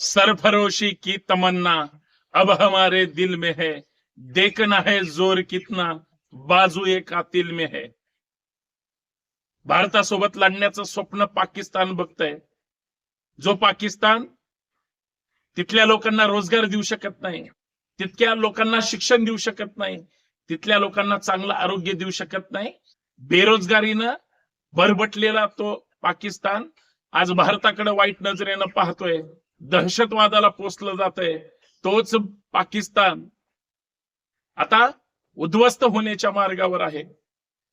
सरफरोशी की तमन्ना अब हमारे दिल में है देखना है जोर कितना बाजू एक कातिल में है। भारतासोबत लढण्याचं स्वप्न पाकिस्तान बघतय. जो पाकिस्तान तिथल्या लोकांना रोजगार देऊ शकत नाही तितक्या लोकांना शिक्षण देऊ शकत नाही तिथल्या लोकांना चांगलं आरोग्य देऊ शकत नाही बेरोजगारीनं भरभटलेला तो पाकिस्तान आज भारताकडे वाईट नजरेनं पाहतोय. दहशतवादाला पोचलं जातंय. तोच पाकिस्तान आता उद्ध्वस्त होण्याच्या मार्गावर आहे.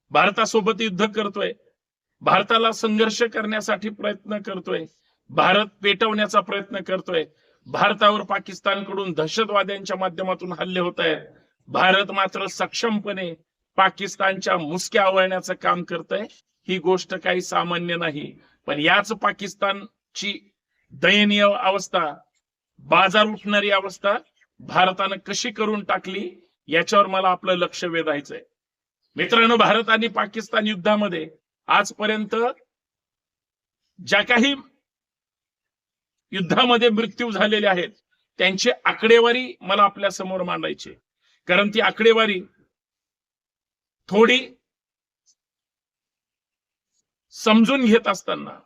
भारतासोबत युद्ध करतोय. भारताला संघर्ष करण्यासाठी प्रयत्न करतोय. भारत पेटवण्याचा प्रयत्न करतोय. भारतावर पाकिस्तानकडून दहशतवाद्यांच्या माध्यमातून हल्ले होत आहेत. भारत मात्र सक्षमपणे पाकिस्तानच्या मुसक्या आवळण्याचं काम करतंय. ही गोष्ट काही सामान्य नाही. पण याच पाकिस्तानची दयनीय अवस्था बाजार उठणारी अवस्था भारतानं कशी करून टाकली याच्यावर मला आपलं लक्ष वेधायचंय. मित्रांनो भारत आणि पाकिस्तान युद्धामध्ये आजपर्यंत ज्या काही युद्धामध्ये मृत्यू झालेले आहेत त्यांची आकडेवारी मला आपल्यासमोर मांडायची कारण ती आकडेवारी थोडी समजून घेत असताना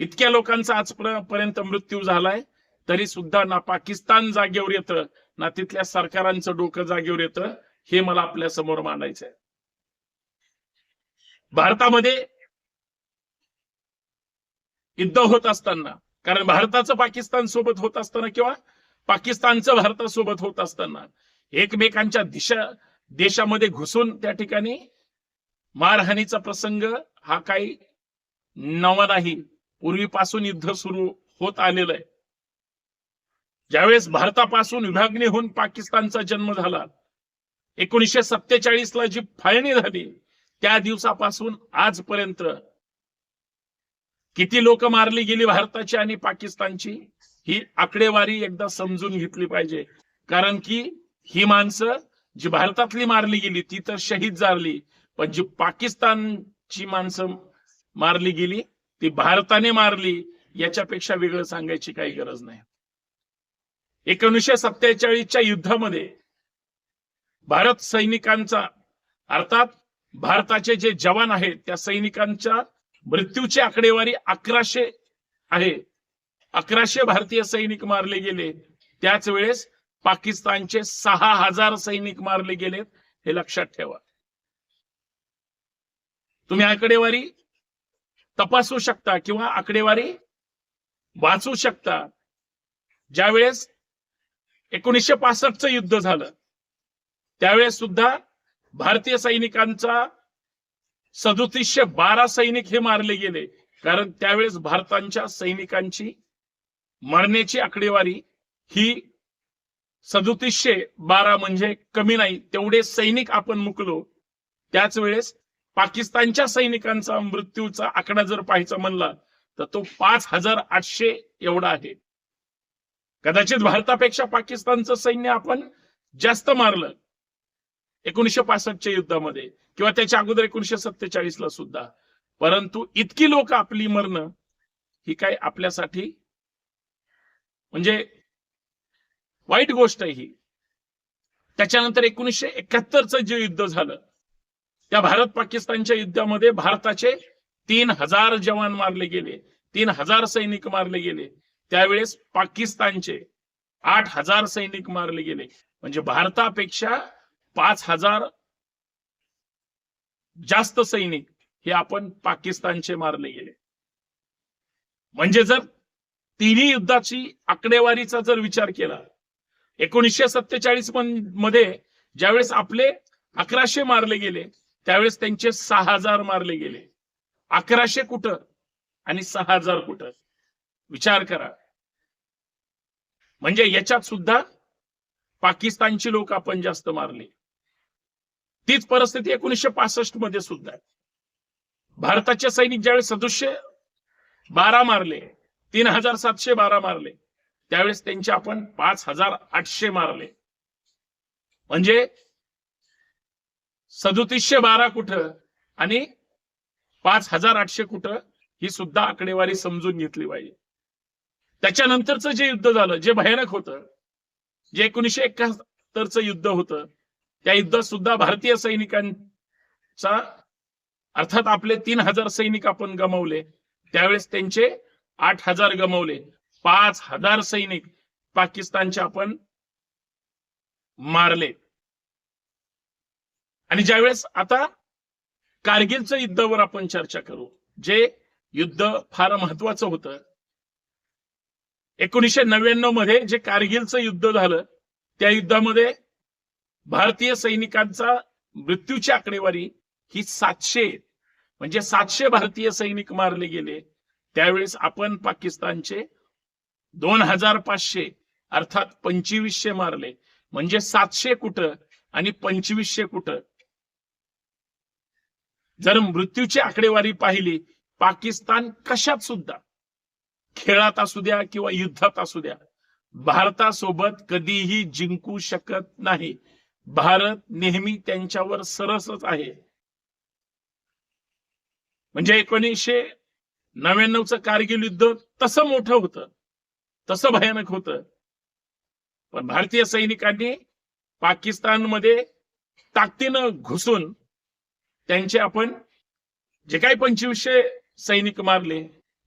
इतक्या लोकांचा आजपर्यंत मृत्यू झालाय तरी सुद्धा ना पाकिस्तान जागेवर येतं ना तिथल्या सरकारांचं डोकं जागेवर येतं हे मला आपल्यासमोर मांडायचं आहे. भारतामध्ये युद्ध होत असताना कारण भारताचं पाकिस्तान सोबत होत असताना किंवा पाकिस्तानचं भारतासोबत होत असताना एकमेकांच्या दिशा देशामध्ये घुसून त्या ठिकाणी मारहाणीचा प्रसंग हा काही नवा नाही. पूर्वीपासून युद्ध सुरू होत आलेलं आहे. ज्यावेळेस भारतापासून विभागणी होऊन पाकिस्तानचा जन्म झाला एकोणीसशे सत्तेचाळीस ला जी फाळणी झाली त्या दिवसापासून आजपर्यंत किती लोक मारली गेली भारताची आणि पाकिस्तानची ही आकडेवारी एकदा समजून घेतली पाहिजे. कारण की ही माणसं जी भारतातली मारली गेली ती तर शहीद झाली पण जी पाकिस्तानची माणसं मारली गेली ती भारताने मारली याच्यापेक्षा वेगळं सांगायची काही गरज नाही. एकोणीसशे सत्तेचाळीसच्या युद्धामध्ये भारत सैनिकांचा अर्थात भारताचे जे जवान आहेत त्या सैनिकांच्या मृत्यूची आकडेवारी अकराशे आहे. अकराशे भारतीय सैनिक मारले गेले. त्याच वेळेस पाकिस्तानचे सहा हजार सैनिक मारले गेलेत हे लक्षात ठेवा. तुम्ही आकडेवारी तपासू शकता किंवा आकडेवारी वाचू शकता. ज्यावेळेस एकोणीसशे पासष्टचं युद्ध झालं त्यावेळेस सुद्धा भारतीय सैनिकांचा सदोतीसशे बारा सैनिक हे मारले गेले. कारण त्यावेळेस भारतांच्या सैनिकांची मरण्याची आकडेवारी ही सदोतीसशे बारा म्हणजे कमी नाही तेवढे सैनिक आपण मुकलो. त्याच वेळेस पाकिस्तानच्या सैनिकांचा मृत्यूचा आकडा जर पाहायचा म्हणला तर तो पाच हजार आठशे एवढा आहे. कदाचित भारतापेक्षा पाकिस्तानचं सैन्य आपण जास्त मारलं एकोणीसशे पासष्टच्या युद्धामध्ये किंवा त्याच्या अगोदर एकोणीसशे सत्तेचाळीस ला सुद्धा. परंतु इतकी लोक आपली मरणं ही काय आपल्यासाठी? म्हणजे वाईट गोष्ट आहे ही. त्याच्यानंतर एकोणीसशे एकाहत्तरचं जे युद्ध झालं त्या भारत पाकिस्तानच्या युद्धामध्ये भारताचे तीन हजार जवान मारले गेले तीन हजार सैनिक मारले गेले. त्यावेळेस पाकिस्तानचे आठ हजार सैनिक मारले गेले. म्हणजे भारतापेक्षा पाच हजार जास्त सैनिक हे आपण पाकिस्तानचे मारले गेले. म्हणजे जर तिन्ही युद्धाची आकडेवारीचा जर विचार केला एकोणीसशे सत्तेचाळीसमध्ये ज्यावेळेस आपले अकराशे मारले गेले त्यावेळेस त्यांचे सहा हजार मारले गेले. अकराशे कुठं? आणि सहा हजार कुठं? विचार करा. म्हणजे याच्यात सुद्धा पाकिस्तानची लोक आपण जास्त मारली. तीच परिस्थिती एकोणीसशे पासष्टमध्ये सुद्धा भारताचे सैनिक ज्यावेळेस सदोशे बारा मारले तीन हजार सातशे बारा मारले त्यावेळेस त्यांचे आपण पाच हजार आठशे मारले. म्हणजे सदोतीसशे बारा कुठं आणि पाच हजार आठशे कुठं ही सुद्धा आकडेवारी समजून घेतली पाहिजे. त्याच्यानंतरचं जे युद्ध झालं जे भयानक होतं जे एकोणीशे एकाहत्तरचं युद्ध होतं त्या युद्धात सुद्धा भारतीय सैनिकांचा अर्थात आपले तीन हजार सैनिक आपण गमावले त्यावेळेस त्यांचे आठ हजार गमावले. पाच हजार सैनिक पाकिस्तानचे आपण मारले. आणि ज्यावेळेस आता कारगिलचं युद्धावर आपण चर्चा करू जे युद्ध फार महत्वाचं होतं एकोणीसशे नव्याण्णवमध्ये जे कारगिलचं युद्ध झालं त्या युद्धामध्ये भारतीय सैनिकांचा मृत्यूची आकडेवारी ही सातशे म्हणजे सातशे भारतीय सैनिक मारले गेले. त्यावेळेस आपण पाकिस्तानचे दोन हजार पाचशे अर्थात पंचवीसशे मारले. म्हणजे सातशे कुठं आणि पंचवीसशे कुठं? जर मृत्यूची आकडेवारी पाहिली पाकिस्तान कशात सुद्धा खेळात असू द्या किंवा युद्धात असू द्या भारतासोबत कधीही जिंकू शकत नाही. भारत नेहमी त्यांच्यावर सरसच आहे. म्हणजे एकोणीसशे नव्याण्णवचं कारगिल युद्ध तसं मोठं होतं तसं भयानक होतं. पण भारतीय सैनिकांनी पाकिस्तानमध्ये ताकदीनं घुसून त्यांचे आपण जे काही पंचवीसशे सैनिक मारले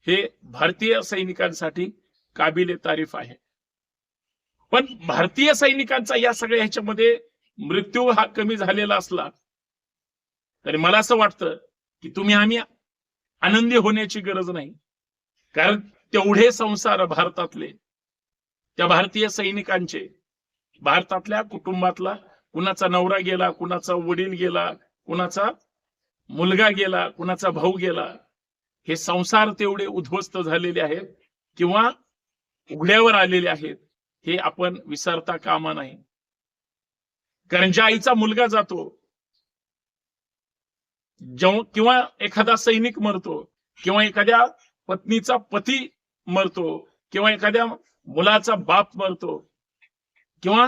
हे भारतीय सैनिकांसाठी काबिले तारीफ आहे. पण भारतीय सैनिकांचा या सगळ्या ह्याच्यामध्ये मृत्यू हा कमी झालेला असला तरी मला असं वाटतं की तुम्ही आम्ही आनंदी होण्याची गरज नाही. कारण तेवढे संसार भारतातले त्या भारतीय सैनिकांचे भारतातल्या कुटुंबातला कुणाचा नवरा गेला कुणाचा वडील गेला कुणाचा मुलगा गेला कुणाचा भाऊ गेला हे संसार तेवढे उद्ध्वस्त झालेले आहेत किंवा उघड्यावर आलेले आहेत हे आपण विसरता कामा नाही. कारण ज्या आईचा मुलगा जातो किंवा एखादा सैनिक मरतो किंवा एखाद्या पत्नीचा पती मरतो किंवा एखाद्या मुलाचा बाप मरतो किंवा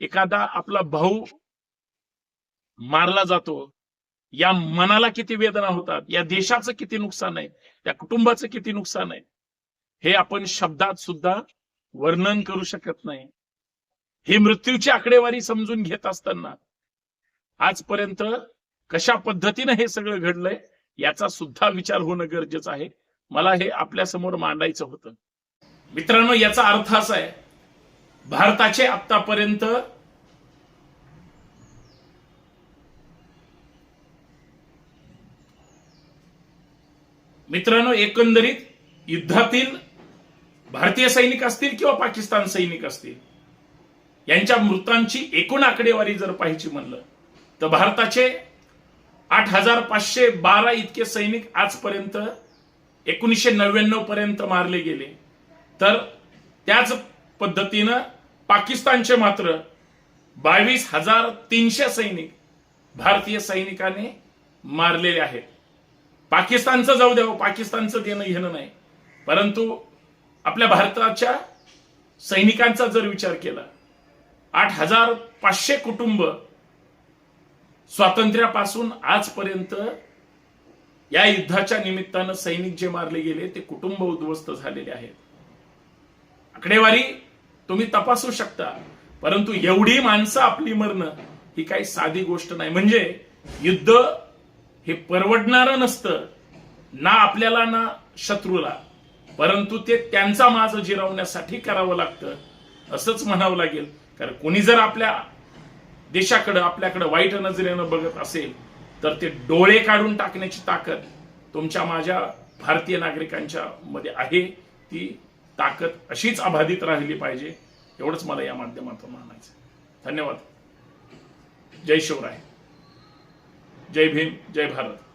एखादा आपला भाऊ मारला जातो या मनाला किती वेदना होतात या देशाचं किती नुकसान आहे त्या कुटुंबाचं किती नुकसान आहे हे आपण शब्दात सुद्धा वर्णन करू शकत नाही. ही मृत्यूची आकडेवारी समजून घेत असताना आजपर्यंत कशा पद्धतीनं हे सगळं घडलंय याचा सुद्धा विचार होणं गरजेचं आहे. मला हे आपल्यासमोर मांडायचं होतं. मित्रांनो याचा अर्थ असा आहे भारताचे आतापर्यंत मित्रांनो एकंदरीत युद्धातील भारतीय सैनिक असतील किंवा पाकिस्तान सैनिक असतील यांच्या मृतांची एकूण आकडेवारी जर पाहायची म्हणलं तर भारताचे आठ हजार पाचशे बारा इतके सैनिक आजपर्यंत एकोणीसशे नव्याण्णव पर्यंत मारले गेले. तर त्याच पद्धतीनं पाकिस्तानचे मात्र बावीस हजार तीनशे सैनिक भारतीय सैनिकाने मारलेले आहेत. पाकिस्तानचं जाऊ द्यावं पाकिस्तानचं देणं घेणं नाही. परंतु आपल्या भारताच्या सैनिकांचा जर विचार केला आठ हजार पाचशे कुटुंब स्वातंत्र्यापासून आजपर्यंत या युद्धाच्या निमित्तानं सैनिक जे मारले गेले ते कुटुंब उद्ध्वस्त झालेले आहेत. आकडेवारी तुम्ही तपासू शकता परंतु एवढी माणसं आपली मरणं ही काही साधी गोष्ट नाही. म्हणजे युद्ध हे परवडणारं नसतं. ना आपल्याला ना शत्रूला. परंतु ते त्यांचा माज जिरवण्यासाठी करावं लागतं. असंच म्हणावं लागेल. कारण कोणी जर आपल्या देशाकडं आपल्याकडं वाईट नजरेनं बघत असेल तर ते डोळे काढून टाकण्याची ताकद तुमच्या माझ्या भारतीय नागरिकांच्या मध्ये आहे. ती ताकद अशीच अबाधित राहिली पाहिजे. एवढंच मला या माध्यमातून म्हणायचं धन्यवाद. जय शिवराय. जय भीम जय भारत.